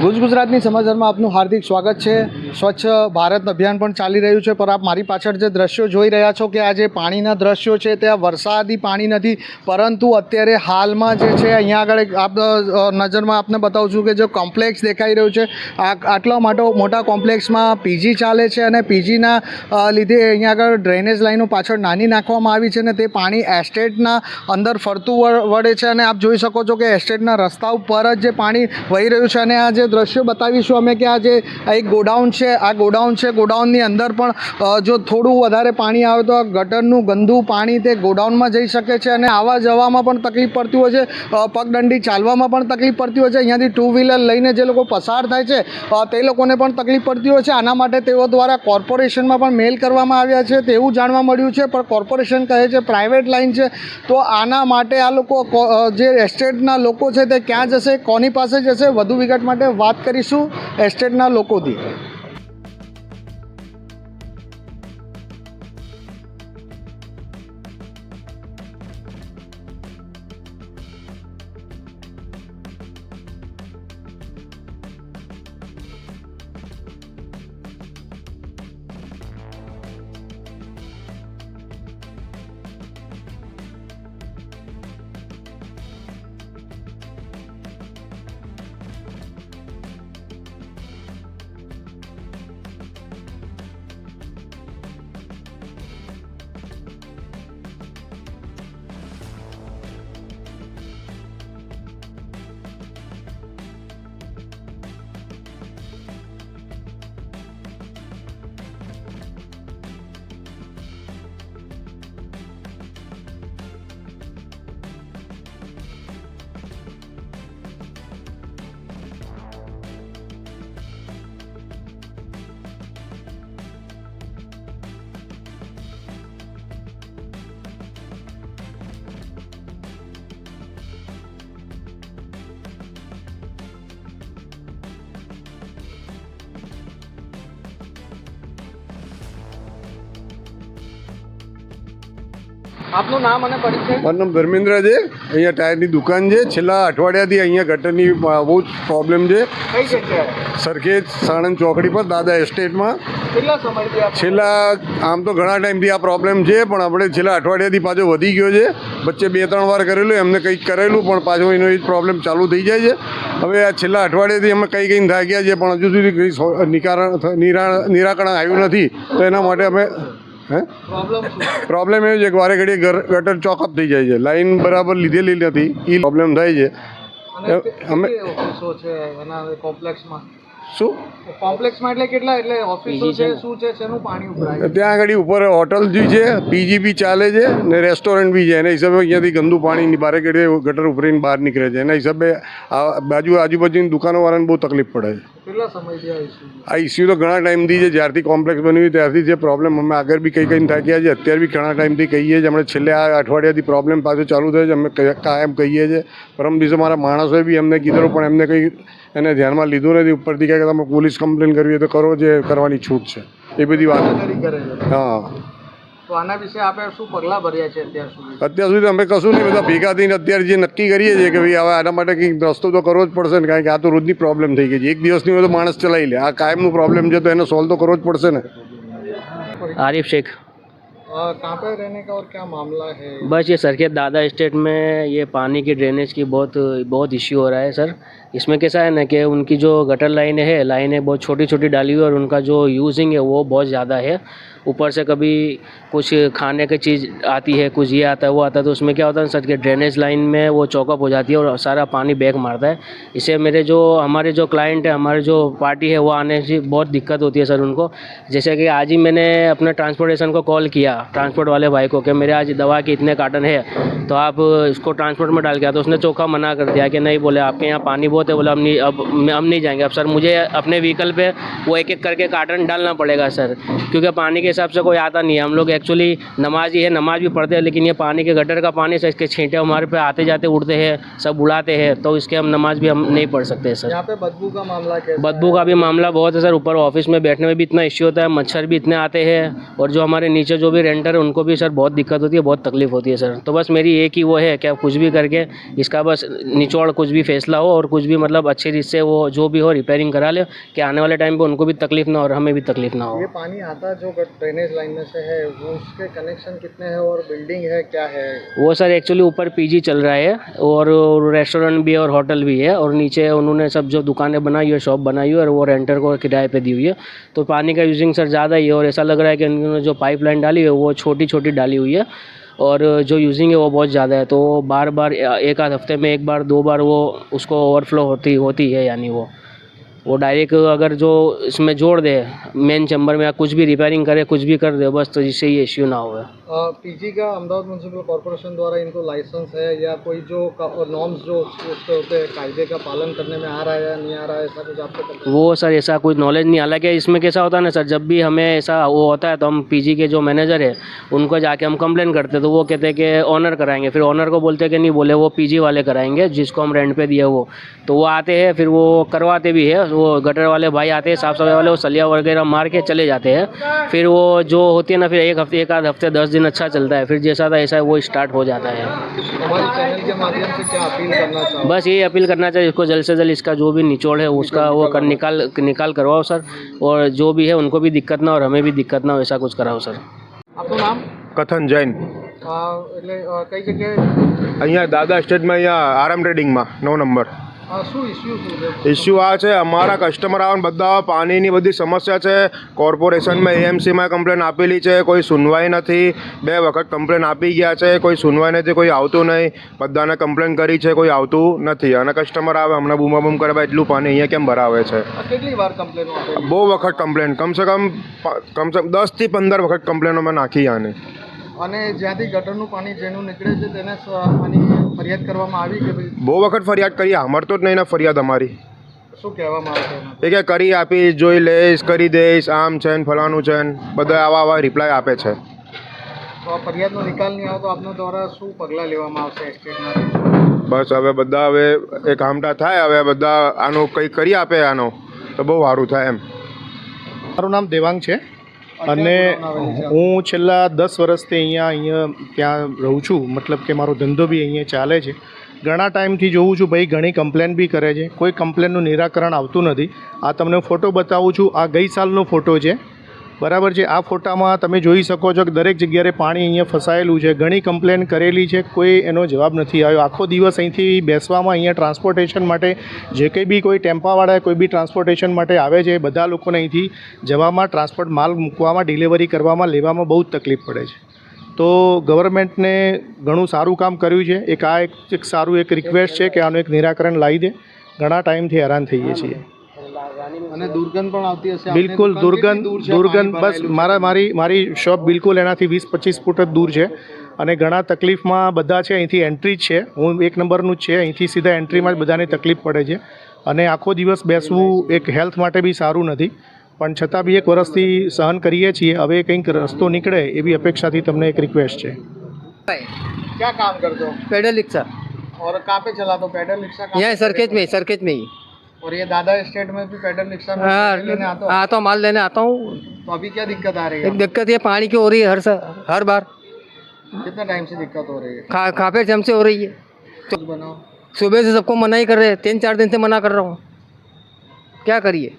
ભુજ ગુજરાતની સમાચારમાં આપનું હાર્દિક સ્વાગત છે. સ્વચ્છ ભારત અભિયાન પણ ચાલી રહ્યું છે પણ આપ મારી પાછળ જે દ્રશ્યો જોઈ રહ્યા છો કે આ જે પાણીના દ્રશ્યો છે ત્યાં વરસાદી પાણી નથી, પરંતુ અત્યારે હાલમાં જે છે, અહીંયા આગળ એક આપ નજરમાં આપને બતાવું છું કે જે કોમ્પ્લેક્સ દેખાઈ રહ્યું છે, આ આટલા માટો મોટા કોમ્પ્લેક્સમાં પીજી ચાલે છે અને પીજીના લીધે અહીંયા આગળ ડ્રેનેજ લાઈનો પાછળ નાની નાખવામાં આવી છે અને તે પાણી એસ્ટેટના અંદર ફરતું વળે છે અને આપ જોઈ શકો છો કે એસ્ટેટના રસ્તા ઉપર જ જે પાણી વહી રહ્યું છે અને આ જે દ્રશ્યો બતાવીશું અમે કે આ જે એક ગોડાઉન છે આ ગોડાઉન છે. ગોડાઉનની અંદર પણ જો થોડું વધારે પાણી આવે તો આ ગટરનું ગંદુ પાણી તે ગોડાઉનમાં જઈ શકે છે અને આવવા જવામાં પણ તકલીફ પડતી હોય છે. પગદંડી ચાલવામાં પણ તકલીફ પડતી હોય છે. અહીંયાથી ટુ વ્હીલર લઈને જે લોકો પસાર થાય છે તે લોકોને પણ તકલીફ પડતી હોય છે. આના માટે તેઓ દ્વારા કોર્પોરેશનમાં પણ મેલ કરવામાં આવ્યા છે. તેવું જાણવા મળ્યું છે, પણ કોર્પોરેશન કહે છે પ્રાઇવેટ લાઇન છે. તો આના માટે આ લોકો જે એસ્ટેટના લોકો છે તે ક્યાં જશે, કોની પાસે જશે, વધુ વિગત માટે વાત કરીશું એસ્ટેટના લોકોથી આપનું નામ અને પરિચય? મારું નામ ધર્મેન્દ્ર છે. અહીંયા ટાયરની દુકાન છે. છેલ્લા અઠવાડિયાથી અહીંયા ગટરની બહુ જ પ્રોબ્લેમ છે. કઈ જગ્યાએ? સરખેજ સાણંદ ચોકડી પર દાદા એસ્ટેટમાં. કેટલા સમયથી છેલ્લા આમ તો ઘણા ટાઈમથી આ પ્રોબ્લેમ છે પણ આપણે છેલ્લા અઠવાડિયાથી પાછો વધી ગયો છે. વચ્ચે બે ત્રણ વાર કરેલું એમને કંઈક કરેલું પણ પાછો એનો એ જ પ્રોબ્લેમ ચાલુ થઈ જાય છે. હવે આ છેલ્લા અઠવાડિયાથી અમે કંઈ કંઈ થાક્યા છે પણ હજુ સુધી કંઈ નિકારણ નિરાકરણ આવ્યું નથી. તો એના માટે અમે હે? પ્રોબ્લેમ એવું છે કે વારે ઘડીએ ઘર ગટર ચોકઅપ થઈ જાય છે. લાઈન બરાબર લીધેલી નથી એ પ્રોબ્લેમ થાય છે. અમે- શું? કોમ્પ્લેક્સમાં એટલે કેટલા? એટલે ઓફિસો છે શું છે? શેનું પાણી ઉભરાય ત્યાં આગળ ઉપર હોટલ બી છે પીજી બી ચાલે છે ને રેસ્ટોરન્ટ બી છે. એના હિસાબે અહીંયાથી ગંદુ પાણી બારે ઘડીએ ગટર ઉભરીને બહાર નીકળે છે. એના હિસાબે આ બાજુ આજુબાજુની દુકાનોવાળાને બહુ તકલીફ પડે છે. કેટલા સમયથી આ ઇસ્યુ તો ઘણા ટાઈમથી છે જ્યારથી કોમ્પ્લેક્સ બન્યું ત્યારથી જે પ્રોબ્લેમ અમે આગળ બી કંઈ કંઈ થાક્યા છે અત્યારે બી ઘણા ટાઈમથી કહીએ છીએ હમણાં છેલ્લે આ અઠવાડિયાથી પ્રોબ્લેમ પાછો ચાલુ થયો છે અમે કાયમ કહીએ છીએ. પરમ દિવસે મારા માણસોએ બી એમને કીધેલું પણ એમને કંઈ એને ધ્યાનમાં લીધું નથી. ઉપરથી કહે કે તમે પોલીસ કમ્પ્લેન કરવી હોય તો કરો જે કરવાની છૂટ છે. એ બધી વાત. હા. તો આના વિશે આપણે શું પગલાં ભર્યા છે અત્યાર સુધી અત્યાર સુધી અમે કશું નહીં બધા ભેગા થઈને અત્યારે જે નક્કી કરીએ છીએ કે ભાઈ હવે આના માટે કંઈક રસ્તો તો કરવો જ પડશે ને કારણ કે આ તો રોજની પ્રોબ્લેમ થઈ ગઈ છે એક દિવસની હોય તો માણસ ચલાવી લે આ કાયમનું પ્રોબ્લેમ છે તો એને સોલ્વ તો કરવો જ પડશે ને आरिफ शेख अ, कहाँ पे रहने का और क्या मामला है बस ये सर के दादा स्टेट में ये पानी की ड्रेनेज की बहुत बहुत इश्यू हो रहा है सर इसमें कैसा है ना कि उनकी जो गटर लाइनें है लाइनें बहुत छोटी छोटी डाली हुई और उनका जो यूजिंग है वो बहुत ज़्यादा है। ऊपर से कभी कुछ खाने की चीज़ आती है, कुछ ये आता है, वो आता है तो उसमें क्या होता है सर कि ड्रेनेज लाइन में वो चौकअप हो जाती है और सारा पानी बैक मारता है। इससे मेरे जो, हमारे जो क्लाइंट है, हमारे जो पार्टी है, वो आने से बहुत दिक्कत होती है सर उनको। जैसे कि आज ही मैंने अपने ट्रांसपोर्टेशन को कॉल किया ट्रांसपोर्ट वाले भाई को कि मेरे आज दवा के इतने कार्टन है तो आप इसको ट्रांसपोर्ट में डाल के आओ। तो उसने चौखा मना कर दिया कि नहीं बोले, आपके यहाँ पानी बहुत है बोले हम नहीं अब हम नहीं जाएँगे अब सर मुझे अपने व्हीकल पे वो एक एक करके कार्टन डालना पड़ेगा सर। क्योंकि पानी के हिसाब से कोई आता नहीं है। हम लोग एक्चुअली नमाज़ ही है नमाज़ भी पढ़ते हैं लेकिन ये पानी के गटर का पानी से इसके छींटे हमारे पे आते जाते उड़ते हैं सब उड़ाते हैं तो इसके हम नमाज़ भी हम नहीं पढ़ सकते सर। यहाँ पे बदबू का मामला बदबू का भी मामला बहुत है सर। ऊपर ऑफ़िस में बैठने में भी इतना इश्यू होता है मच्छर भी इतने आते हैं और जो हमारे नीचे जो भी रेंटर है उनको भी सर बहुत दिक्कत होती है बहुत तकलीफ़ होती है सर। तो बस मेरी एक ही वो है कि आप कुछ भी करके इसका बस निचोड़ कुछ भी फैसला हो और कुछ भी मतलब अच्छे रीत से वो जो भी हो रिपेयरिंग करा ले कि आने वाले टाइम पे उनको भी तकलीफ़ ना हो और हमें भी तकलीफ़ ना हो। ये पानी आता जो ड्रेनेज लाइन में से है वो उसके कनेक्शन कितने हैं और बिल्डिंग है क्या है? वो सर एक्चुअली ऊपर पीजी चल रहा है और रेस्टोरेंट भी है और होटल भी है और नीचे उन्होंने सब जो दुकानें बनाई है शॉप बनाई है और वो रेंटर को किराए पे दी हुई है। तो पानी का यूजिंग सर ज़्यादा ही है और ऐसा लग रहा है कि उन्होंने जो पाइपलाइन डाली है वो छोटी छोटी डाली हुई है। और जो यूजिंग है वो बहुत ज़्यादा है तो बार बार एक आध हफ़्ते में एक बार, दो बार वो उसको ओवरफ्लो होती होती है यानी वो। वो डायरेक्ट अगर जो इसमें जोड़ दे मेन चैम्बर में या कुछ भी रिपेयरिंग करे, कुछ भी कर दे, बस तो जिससे ये इश्यू ना हो। पीजी का अहमदाबाद म्यूनसिपल कॉरपोरेशन द्वारा इनको लाइसेंस है या कोई जो नॉर्म्स जो उसके होते कायदे का पालन करने में आ रहा है या नहीं आ रहा है, ऐसा कुछ आपको वो सर, ऐसा कोई नॉलेज नहीं, हालाँकि इसमें कैसा होता है ना सर, जब भी हमें ऐसा वो होता है तो हम पीजी के जो मैनेजर है, उनको जाके हम कंप्लेन करते तो वो कहते हैं कि ऑनर कराएँगे। फिर ऑनर को बोलते कि नहीं, बोले वो पीजी वाले कराएँगे, जिसको हम रेंट पर दिए वो। तो वो आते हैं, फिर वो करवाते भी है, वो गटर वाले भाई आते हैं साफ़ सफ़ाई वाले, वो सलिया वगैरह मार के चले जाते हैं। फिर वो जो होती है ना, फिर एक हफ़्ते, एक आध हफ़्ते, दस दिन अच्छा चलता है फिर जैसा था ऐसा वो स्टार्ट हो जाता है हमारे चैनल के माध्यम से क्या अपील करना चाहो बस यही अपील करना चाहिए इसको जल्द से जल्द इसका जो भी निचोड़ है उसका वो कर निकाल निकाल करवाओ सर और जो भी है उनको भी दिक्कत ना और हमें भी दिक्कत ना हो ऐसा कुछ कराओ सर આપનું નામ કથન જૈન અ, એટલે અ, કઈ જગ્યાએ અહીંયા દાદા સ્ટેટમાં અહીંયા આરામ ટ્રેડિંગમાં નવ નંબર અ, શું ઇસ્યુ આ છે અમારા કસ્ટમર આવે બધા પાણીની બધી સમસ્યા છે. કોર્પોરેશનમાં એએમસીમાં કમ્પ્લેન આપેલી છે કોઈ સુનવાઈ નથી. બે વખત કમ્પ્લેન આપી ગયા છે કોઈ સુનવાઈ નથી કોઈ આવતું નહીં. બધાને કમ્પ્લેન કરી છે કોઈ આવતું નથી. અને કસ્ટમર આવે હમણાં બૂમાબૂમ કરે એટલું પાણી અહીંયા કેમ ભરાવે છે? કેટલી વાર કમ્પ્લેનો બહુ વખત કમ્પ્લેન કમસે કમ કમસે કમ દસથી પંદર વખત કમ્પ્લેનો મેં નાખી આની. અને જ્યાંથી ગટરનું પાણી જેનું નીકળે છે તેને આની ફરિયાદ કરવામાં આવી કે ભાઈ? બહુ વખત ફરિયાદ કરી સાંભળતો જ નહીં ને ફરિયાદ અમારી. શું કહેવામાં આવે એ કે કરી આપીશ જોઈ લઈશ કરી દઈશ આમ છે ને ફલાણું છે ને બધા આવા આવા રિપ્લાય આપે છે. તો આ ફરિયાદનો નિકાલ નહીં આવે તો આપના દ્વારા શું પગલાં લેવામાં આવશે એસ્ટેટના બસ હવે બધા હવે એક આમટા થાય હવે બધા આનું કંઈક કરી આપે આનો તો બહુ સારું થાય એમ. મારું નામ દેવાંગ છે. અને હું છેલ્લા દસ વર્ષથી અહીંયા અહીંયા ત્યાં રહું છું. મતલબ કે મારો ધંધો બી અહીંયા ચાલે છે. ઘણા ટાઈમથી જોઉં છું, ભાઈ, ઘણી કમ્પ્લેન બી કરે છે. કોઈ કમ્પ્લેનનું નિરાકરણ આવતું નથી. આ તમને ફોટો બતાવું છું. આ ગઈ સાલનો ફોટો છે. બરાબર છે. આ ફોટામાં તમે જોઈ શકો છો કે દરેક જગ્યાએ પાણી અહીંયા ફસાયેલું છે. ઘણી કમ્પ્લેન કરેલી છે. કોઈ એનો જવાબ નથી આવ્યો. આખો દિવસ અહીંથી બેસવામાં અહીંયા ટ્રાન્સપોર્ટેશન માટે જે કંઈ બી કોઈ ટેમ્પાવાળા કોઈ બી ટ્રાન્સપોર્ટેશન માટે આવે છે બધા લોકોને અહીંથી જવામાં ટ્રાન્સપોર્ટ માલ મૂકવામાં, ડિલિવરી કરવામાં, લેવામાં બહુ જ તકલીફ પડે છે. તો ગવર્મેન્ટને ઘણું સારું કામ કર્યું છે. એક આ એક એક સારું એક રિક્વેસ્ટ છે કે આનું એક નિરાકરણ લાવી દે. ઘણા ટાઈમથી હેરાન થઈએ છીએ. અને દુર્ગંધ પણ આવતી હશે આપની બિલકુલ દુકાન દુર્ગંધ કેટલી દૂર છે દુર્ગંધ પાણી બસ ભરાયેલું? મારા મારી મારી શોપ બિલકુલ એનાથી વીસ પચીસ ફૂટ જ દૂર છે અને ઘણા તકલીફમાં બધા છે અહીંથી એન્ટ્રી જ છે હું એક નંબરનું જ છે અહીંથી સીધા એન્ટ્રીમાં જ બધાને તકલીફ પડે છે અને આખો દિવસ બેસવું એક હેલ્થ માટે બી સારું નથી પણ છતાં બી એક વર્ષથી સહન કરીએ છીએ હવે કંઈક રસ્તો નીકળે એવી અપેક્ષાથી તમને એક રિક્વેસ્ટ છે क्या काम करते हो पेडल रिक्शा और कहाँ पे चला तो पैडल रिक्शा कहाँ यहाँ पे सरखेज में सरखेज में ही और ये दादा स्टेट में भी पैटर्न रिक्शा में हाँ लेने आता हो? आता हूँ माल लेने आता हूँ। तो अभी क्या दिक्कत आ रही है? दिक्कत ये पानी की हो रही है हर स- हर बार। कितना टाइम से दिक्कत हो रही है? खा खाफे जम से हो रही है। तो बनाओ। सुबह से सबको मना ही कर रहे हैं तीन चार दिन से मना कर रहा हूँ। क्या करिए?